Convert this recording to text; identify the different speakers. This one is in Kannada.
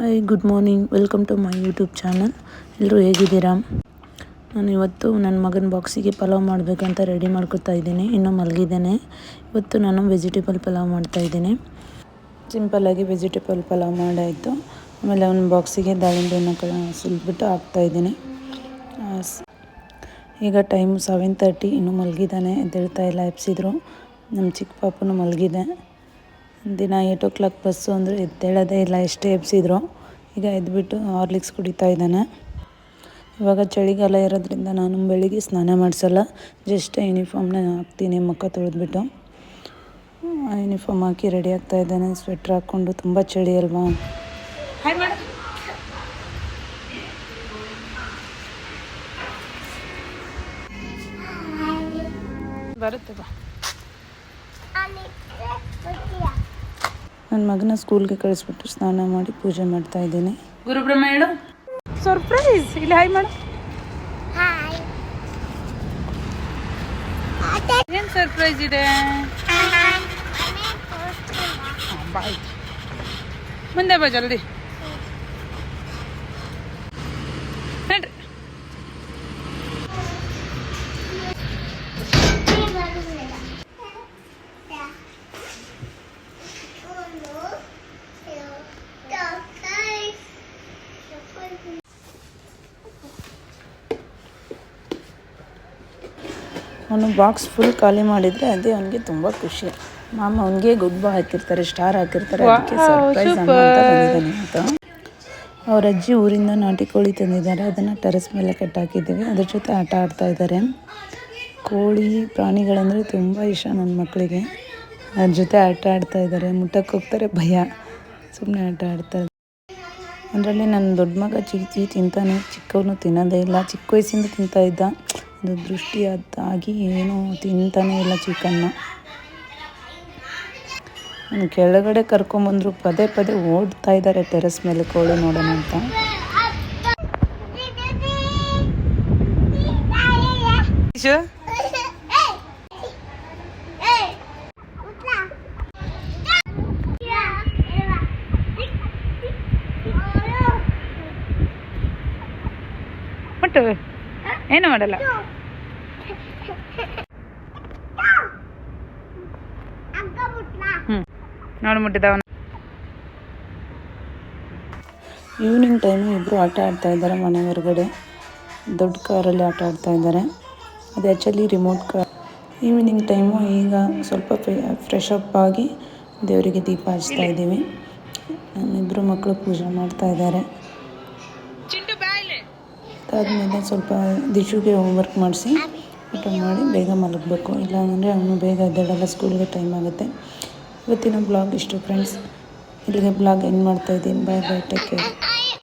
Speaker 1: Hi good morning welcome to my YouTube channel ಎಲ್ಲರೂ ಹೇಗಿದ್ದೀರಾ? ನಾನು ಇವತ್ತು ನನ್ನ ಮಗನ ಬಾಕ್ಸಿಗೆ ಪಲಾವ್ ಮಾಡಬೇಕಂತ ರೆಡಿ ಮಾಡ್ಕೊತಾ ಇದ್ದೀನಿ. ಇನ್ನೂ ಮಲಗಿದ್ದೇನೆ. ಇವತ್ತು ನಾನು ವೆಜಿಟೇಬಲ್ ಪಲಾವ್ ಮಾಡ್ತಾ ಇದ್ದೀನಿ. ಸಿಂಪಲ್ಲಾಗಿ ವೆಜಿಟೇಬಲ್ ಪಲಾವ್ ಮಾಡಾಯಿತು. ಆಮೇಲೆ ಅವನ ಬಾಕ್ಸಿಗೆ ದಾಳಿಂಬೆಯನ್ನು ಕ ಹಾಕ್ತಾ ಹಾಕ್ತಾಯಿದ್ದೀನಿ ಈಗ ಟೈಮು ಸೆವೆನ್ ತರ್ಟಿ ಇನ್ನೂ ಮಲಗಿದ್ದಾನೆ. ಎದ್ದೇಳ್ತಾ ಇಲ್ಲ ಎಪ್ಸಿದ್ರು ನಮ್ಮ ಚಿಕ್ಕ ಪಾಪನೂ ಮಲಗಿದೆ. ದಿನ ಏಯ್ಟ್ ಓ ಕ್ಲಾಕ್ ಬಸ್ಸು ಅಂದರೆ ಎದ್ದೇಳೋದೇ ಇಲ್ಲ, ಎಷ್ಟೇ ಎಬ್ಸಿದ್ರು. ಈಗ ಎದ್ಬಿಟ್ಟು ಹಾರ್ಲಿಕ್ಸ್ ಕುಡಿತಾ ಇದ್ದಾನೆ. ಇವಾಗ ಚಳಿಗಾಲ ಇರೋದ್ರಿಂದ ನಾನು ಬೆಳಿಗ್ಗೆ ಸ್ನಾನ ಮಾಡಿಸಲ್ಲ ಜಸ್ಟ್ ಯೂನಿಫಾರ್ಮ್ನ ಹಾಕ್ತೀನಿ, ಮುಖ ತೊಳೆದ್ಬಿಟ್ಟು. ಯೂನಿಫಾರ್ಮ್ ಹಾಕಿ ರೆಡಿ ಆಗ್ತಾ ಇದ್ದಾನೆ ಸ್ವೆಟ್ರ್ ಹಾಕ್ಕೊಂಡು, ತುಂಬ ಚಳಿ ಅಲ್ವಾ. ಬರುತ್ತೆ ಬಾ. ನನ್ನ ಮಗನ ಸ್ಕೂಲ್ಗೆ ಕಳಿಸ್ಬಿಟ್ಟು ಸ್ನಾನ ಮಾಡಿ ಪೂಜೆ ಮಾಡ್ತಾ ಇದ್ದೀನಿ. ಗುರುಬ್ರಹ್ಮ ಹೇಳು. ಸರ್ಪ್ರೈಸ್ ಇಲ್ಲಿ ಹಾಯ್ ಮೇಡಮ್ ಏನು ಸರ್ಪ್ರೈಸ್ ಇದೆ? ಬಾಯ್ ಮುಂದೆ ಬಾ ಜಲ್ದಿ. ಅವನು ಬಾಕ್ಸ್ ಫುಲ್ ಖಾಲಿ ಮಾಡಿದರೆ ಅದೇ ಅವನಿಗೆ ತುಂಬ ಖುಷಿ. ಮಾಮ ಅವನಿಗೆ ಗುಡ್ ಬಾ ಹಾಕಿರ್ತಾರೆ ಸ್ಟಾರ್ ಹಾಕಿರ್ತಾರೆ ಅದಕ್ಕೆ ಸರ್ಪ್ರೈಸ್ ಅಮ್ಮ ಅಂತ ಬಂದಿದ್ದಾನೆ ಅಂತ ಅವ್ರ ಅಜ್ಜಿ ಊರಿಂದ ನಾಟಿ ಕೋಳಿ ತಂದಿದ್ದಾರೆ ಅದನ್ನು ಟೆರೆಸ್ ಮೇಲೆ ಕಟ್ಟಾಕಿದ್ದೀವಿ. ಅದ್ರ ಜೊತೆ ಆಟ ಆಡ್ತಾ ಇದ್ದಾರೆ. ಕೋಳಿ ಪ್ರಾಣಿಗಳಂದರೆ ತುಂಬ ಇಷ್ಟ ನನ್ನ ಮಕ್ಕಳಿಗೆ ಅದ್ರ ಜೊತೆ ಆಟ ಆಡ್ತಾ ಇದ್ದಾರೆ ಮುಟ್ಟಕ್ಕೆ ಹೋಗ್ತಾರೆ ಭಯ. ಸುಮ್ಮನೆ ಆಟ ಆಡ್ತಾರೆ ಅದರಲ್ಲಿ ನನ್ನ ದೊಡ್ಡ ಮಗ ಚಿಕ್ಕಿ ತಿಂತಾನೆ. ಚಿಕ್ಕವನು ತಿನ್ನೋದೇ ಇಲ್ಲ ಚಿಕ್ಕ ವಯಸ್ಸಿಂದ ತಿಂತಾ ಇದ್ದ. ಅದು ದೃಷ್ಟಿ ಅದಾಗಿ ಏನೂ ತಿಂತಾನೇ ಇಲ್ಲ ಚಿಕನ್ನ ನಾನು ಕೆಳಗಡೆ ಕರ್ಕೊಂಬಂದರು ಪದೇ ಪದೇ ಓಡ್ತಾ ಇದ್ದಾರೆ ಟೆರೆಸ್ ಮೇಲೆ ಕೋಳಿ ನೋಡೋಣ ಅಂತ ಒಟ್ಟು ಏನು ಮಾಡಲ್ಲ? ಹ್ಞೂ ನೋಡಿ ಮುಟ್ಟಿದವನು. ಈವ್ನಿಂಗ್ ಟೈಮು ಇಬ್ಬರು ಆಟ ಆಡ್ತಾ ಇದ್ದಾರೆ ಮನೆ ಹೊರಗಡೆ. ದೊಡ್ಡ ಕಾರಲ್ಲಿ ಆಟ ಆಡ್ತಾ ಇದ್ದಾರೆ. ಅದು actually remote car evening time ಈಗ ಸ್ವಲ್ಪ ಫ್ರೆಶ್ ಅಪ್ ಆಗಿ ದೇವರಿಗೆ ದೀಪ ಹಚ್ತಾ ಇದ್ದೀವಿ. ನಮ್ಮಿಬ್ಬರು ಮಕ್ಕಳು ಪೂಜೆ ಮಾಡ್ತಾ ಇದ್ದಾರೆ. ಅದಾದಮೇಲೆ ಸ್ವಲ್ಪ ದಿಶುಗೆ ಹೋಮ್ವರ್ಕ್ ಮಾಡಿಸಿ, ಊಟ ಮಾಡಿ ಬೇಗ ಮಲಗಬೇಕು. ಇಲ್ಲಾಂದರೆ ಅವನು ಬೇಗ ಎದ್ದೇಳಲ್ಲ ಸ್ಕೂಲ್ಗೆ ಟೈಮ್ ಆಗುತ್ತೆ. ಇವತ್ತಿನ ಬ್ಲಾಗ್ ಇಷ್ಟು ಫ್ರೆಂಡ್ಸ್ ಇಲ್ಲಿಗೆ ಬ್ಲಾಗ್ ಎಂಡ್ ಮಾಡ್ತಾಯಿದ್ದೀನಿ ಬಾಯ್ ಬಾಯ್ ಟೇಕ್ ಕೇರ್